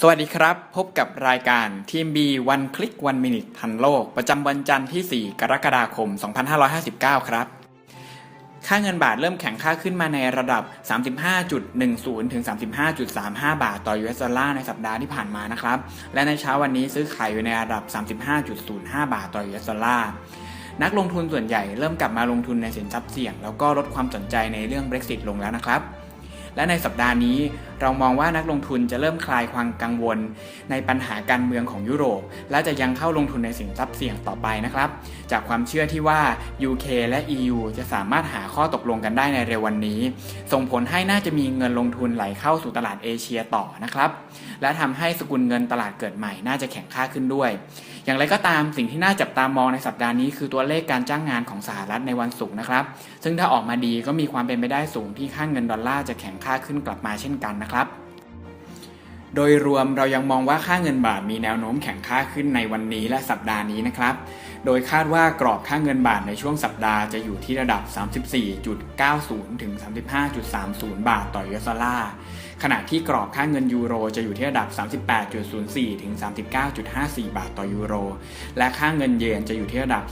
สวัสดีครับ พบกับรายการทีม B One Click One Minute ทันโลก ประจำวันจันทร์ที่ 4 กรกฎาคม 2559 ครับ ค่าเงินบาทเริ่มแข็งค่าขึ้นมาในระดับ 35.10 ถึง 35.35 บาทต่อ US ดอลลาร์ในสัปดาห์ที่ผ่านมานะครับ และในเช้าวันนี้ซื้อขายอยู่ในระดับ 35.05 บาทต่อ US ดอลลาร์นักลงทุนส่วนใหญ่เริ่มกลับมาลงทุนในสินทรัพย์เสี่ยง แล้วก็ลดความสนใจในเรื่อง Brexit ลงแล้วนะครับและในสัปดาห์นี้เรามองว่านักลงทุนจะเริ่มคลายความกังวล ในปัญหาการเมืองของยุโรป และจะยังเข้าลงทุนในสินทรัพย์เสี่ยงต่อไปนะครับ จากความเชื่อที่ว่า UK และ EU จะสามารถหาข้อตกลงกันได้ในเร็ววันนี้ ส่งผลให้น่าจะมีเงินลงทุนไหลเข้าสู่ตลาดเอเชียต่อนะครับ และทำให้สกุลเงินตลาดเกิดใหม่น่าจะแข็งค่าขึ้นด้วย อย่างไรก็ตามสิ่งที่น่าจับตามองในสัปดาห์นี้ คือตัวเลขการจ้างงานของสหรัฐในวันศุกร์นะครับ ซึ่งถ้าออกมาดีก็มีความเป็นไปได้สูงที่ค่าเงินดอลลาร์จะแข็งค่าขึ้นกลับมาเช่นกันนะครับ โดยรวมเรายังมองว่าค่าเงินบาทมีแนวโน้มแข็งค่าขึ้นในวันนี้และสัปดาห์นี้นะครับ โดยคาดว่ากรอบค่าเงินบาทในช่วงสัปดาห์จะอยู่ที่ระดับ 34.90 ถึง 35.30 บาทต่อ US ดอลลาร์ ขณะที่กรอบค่าเงินยูโรจะอยู่ที่ระดับ 38.04 ถึง 39.54 บาทต่อยูโร และค่าเงินเยนจะอยู่ที่ระดับ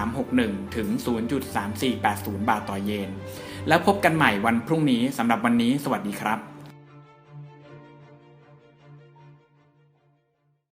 0.3361 ถึง 0.3480 บาทต่อเยน แล้วพบกันใหม่วันพรุ่งนี้สำหรับวันนี้ สวัสดีครับ